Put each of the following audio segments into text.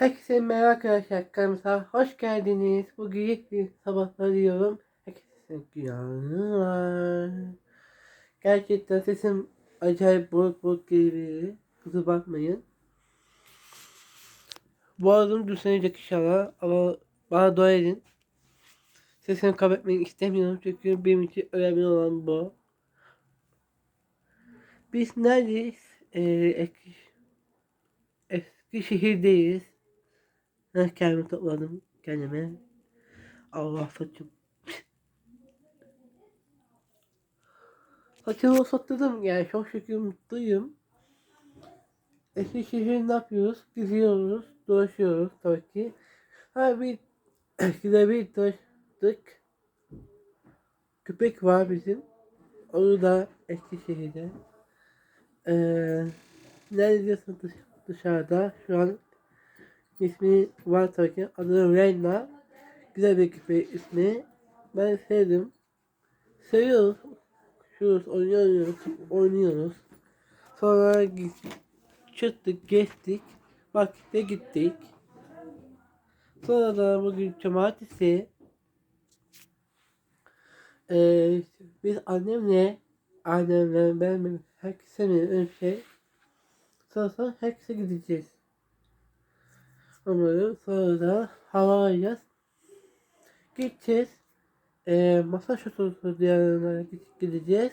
Herkese merhaba arkadaşlar. Kanalımıza hoş geldiniz. Bugün ilk bir sabahlar diyorum. Herkese günaydınlar. Gerçekten sesim acayip buruk buruk gelebilir. Kusura bakmayın. Boğazım düzenecek inşallah ama bana dua edin. Sesimi kaybetmeyi istemiyorum çünkü benim için önemli olan bu. Biz neredeyiz? Ee, Eski, Eskişehir'deyiz. Heh, kendimi topladım kendime. Allah saçım. Saçımı sattırdım yani çok şükür mutluyum. Eskişehir ne yapıyoruz? Geziyoruz, dolaşıyoruz tabii ki. Ha bir güzel bir dolaştık. Köpek var bizim. Onu da Eskişehir'de. Ee, neredesin dış- dışarıda? Şu an ismi var tabii ki. Adı Reyna. Güzel bir köpek ismi. Ben sevdim. Seviyoruz. Şuruz oynuyoruz. Oynuyoruz. Sonra çıktık, geçtik. Vakitte gittik. Sonra da bugün cumartesi ee, biz annemle annemle ben herkese mi şey sonra sonra herkese gideceğiz. Umarım sonra da hava alacağız. Gideceğiz. Masa şatosu diyarına gideceğiz.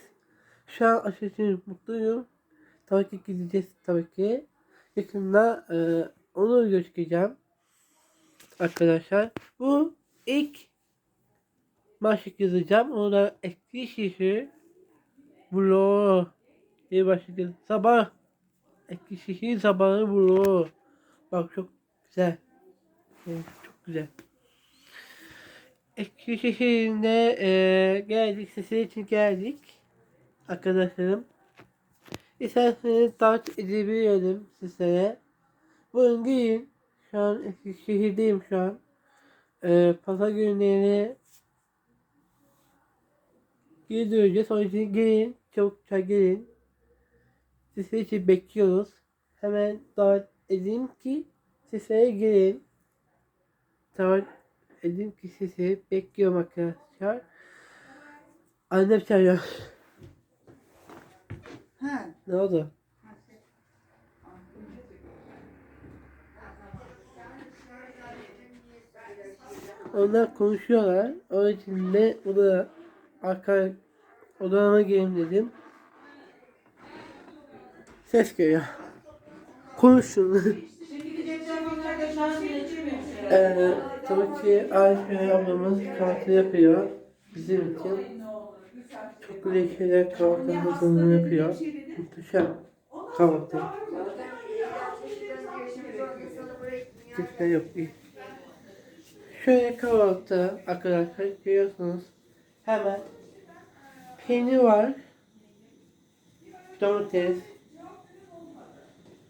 Şu an aşırı mutluyum. Tabii ki gideceğiz tabii ki. Yakında e, onu göstereceğim. Arkadaşlar. Bu ilk başlık yazacağım. Onu da Eskişehir Vlog diye başlık Sabah Eskişehir sabahı vlog. Bak çok güzel. Evet, çok güzel. Eskişehir'de e, geldik. Sesi için geldik. Arkadaşlarım. İsterseniz davet edebilirim sizlere. Bugün gelin. Şu an Eskişehir'deyim şu an. E, Pazar günleri geri döneceğiz. Onun için gelin. Çabukça gelin. Sizler için bekliyoruz. Hemen davet edeyim ki sizlere gelin. Davet edeyim ki sizi bekliyorum arkadaşlar. Annem çağırıyor. Ha. Ne oldu? Onlar konuşuyorlar. Onun için de bu da arka odama gelin dedim. Ses geliyor. Konuşun. ee, tabii ki Ayşe ablamız kahvaltı yapıyor. Bizim için. Çok güzel şeyler kahvaltı yapıyor. Muhteşem kahvaltı. Kimse yok iyi. Şöyle kahvaltı arkadaşlar görüyorsunuz. Hemen peynir var. Domates.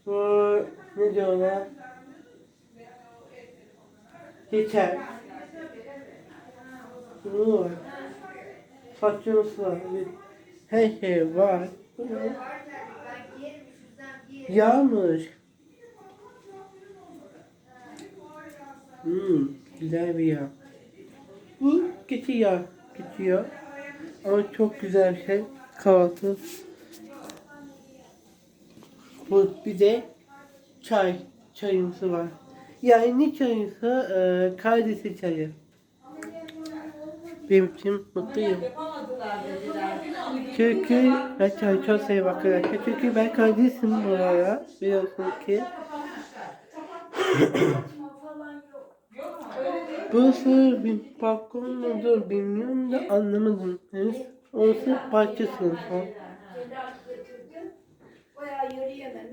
Bu ne diyorlar? Bu var. Saçımız var. Her şey var. Yağmış. Hmm, güzel bir yağ. Bu keçi yağ geçiyor. Ama çok güzel bir şey. Kahvaltı. Bu bir de çay. Çayımsı var. Yani ne çayısı? Ee, Karadesi çayı. Benim için mutluyum. Çünkü ben çayı çok seviyorum arkadaşlar. Çünkü ben kardeşim bu arada. Biliyorsunuz ki. Burası bir balkon mudur bilmiyorum da anlamadım. Henüz orası parça sınıfı.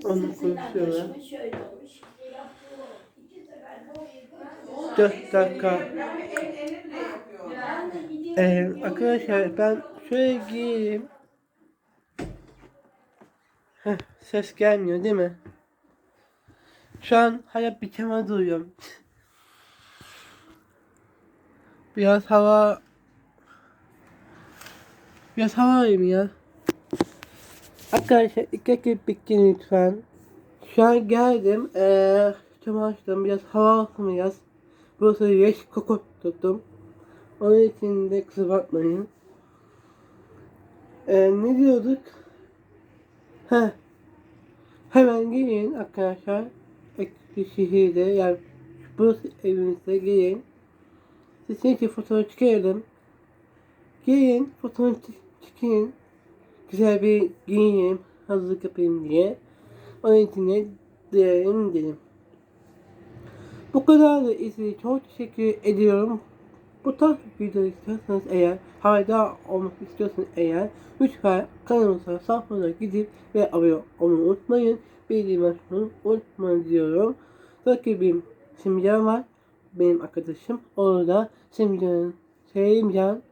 Onu konuşuyorlar. Düşmüş, şöyle olmuş. Dört dakika. Ee, arkadaşlar ben şöyle gireyim. Heh, ses gelmiyor değil mi? Şu an hala bir kenara duruyorum. Biraz hava Biraz hava alayım ya. Arkadaşlar iki dakika bekleyin lütfen. Şu an geldim. Ee, açtım. Biraz hava alsın biraz. Burası yaş kokot tuttum. Onun için de kusura bakmayın. Ee, ne diyorduk? Heh. Hemen gelin arkadaşlar. Eskişehir'de yani burası evimizde gelin. Sizin için fotoğraf çıkardım. Gelin fotoğraf çı- çıkın. Güzel bir giyineyim. Hazırlık yapayım diye. Onun için de diyelim dedim. Bu kadar da izlediğiniz çok teşekkür ediyorum. Bu tarz bir video istiyorsanız eğer haberdar olmak istiyorsanız eğer lütfen kanalımıza sayfamıza gidip ve abone olmayı unutmayın. Bildirim açmayı unutmayın diyorum. Rakibim Simcan var. Benim arkadaşım. Orada Simcan, Simcan,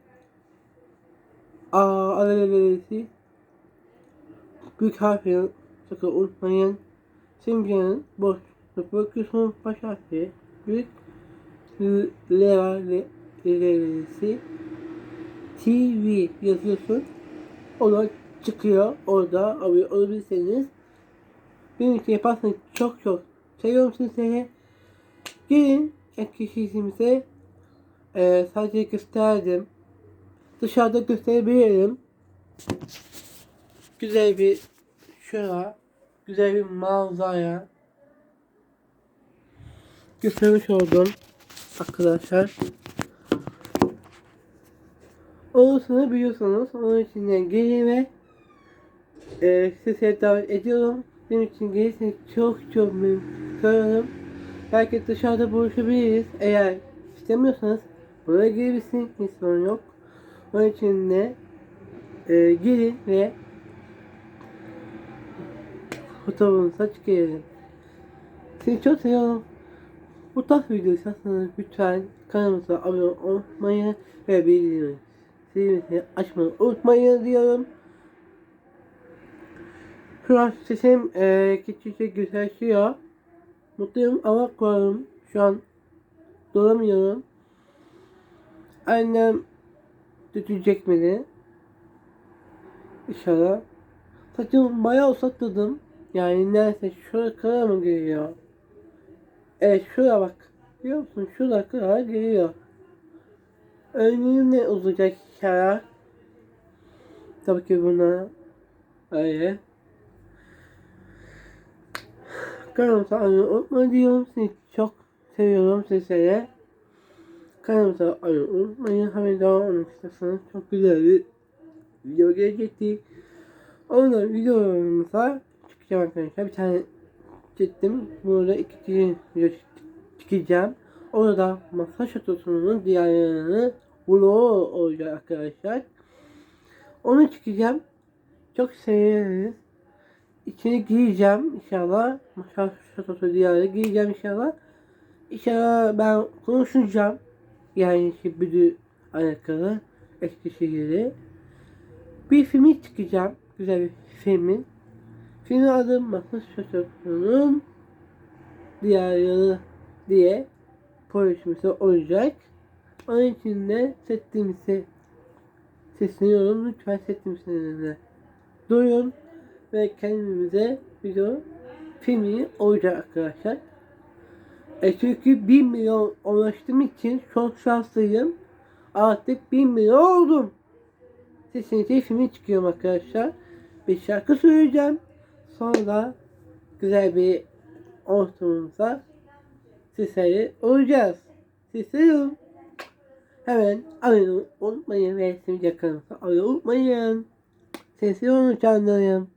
Aa, alelelesi büyük harfleri sakın unutmayın. Simcanın boşluk bırakıyorsun baş harfi büyük Leva Levesi TV yazıyorsun. O da çıkıyor. Orada abone olabilirseniz. Benim için yaparsanız çok çok seviyorum sizleri. Gelin ekşişimize e, sadece gösterdim. Dışarıda gösterebilirim. Güzel bir şura, güzel bir manzara göstermiş oldum arkadaşlar. Olursanız biliyorsunuz onun için de gelin ve e, size davet ediyorum. Benim için gelirseniz çok çok memnun Belki dışarıda buluşabiliriz. Eğer istemiyorsanız buraya gelebilirsiniz. Hiç sorun yok. Onun için de e, gelin ve fotoğrafınıza çıkarın. Sizi çok seviyorum. Bu tarz video isterseniz lütfen kanalımıza abone olmayı ve bildirim zilini açmayı unutmayın diyorum. Şu an sesim e, gittikçe güzelleşiyor. Mutluyum ama korkuyorum. Şu an duramıyorum. Annem düşecek beni. İnşallah. Saçımı bayağı uzattırdım. Yani neredeyse şuraya kadar mı geliyor? Evet şuraya bak. Biliyor musun? Şuraya kadar geliyor. Önlüğüm de uzayacak inşallah. Tabii ki buna öyle. Kanalımıza abone olmayı diyorum. Sizi çok seviyorum sizlere. Kanalımıza abone unutmayın. Hemen devam olmak istiyorsanız çok güzel bir video gelecektir. Ondan videolarımıza çıkacağım arkadaşlar. Bir tane çektim. Burada video çıkacağım. Orada masaj otosunun diğerlerini vlogu olacak arkadaşlar. Onu çıkacağım. Çok severiz. İçine gireceğim inşallah. Masaj otosu diğerleri gireceğim inşallah. İnşallah ben konuşacağım. Yani işte bir alakalı Eskişehir'de. Bir filmi çıkacağım. Güzel bir filmin. Filmin adı Masaj Otosu'nun diğerleri diye paylaşımı olacak. Onun için de setimizi sesleniyorum. Lütfen setimizi duyun ve kendimize video filmi olacak arkadaşlar. E çünkü 1 milyon ulaştığım için çok şanslıyım. Artık 1 milyon oldum. Sesinize filmi çıkıyorum arkadaşlar. Bir şarkı söyleyeceğim. Sonra güzel bir ortamımıza sizleri olacağız. Sizleri Hemen olmayı unutmayın ve simge kanalımıza abone olmayın. Sesli olun.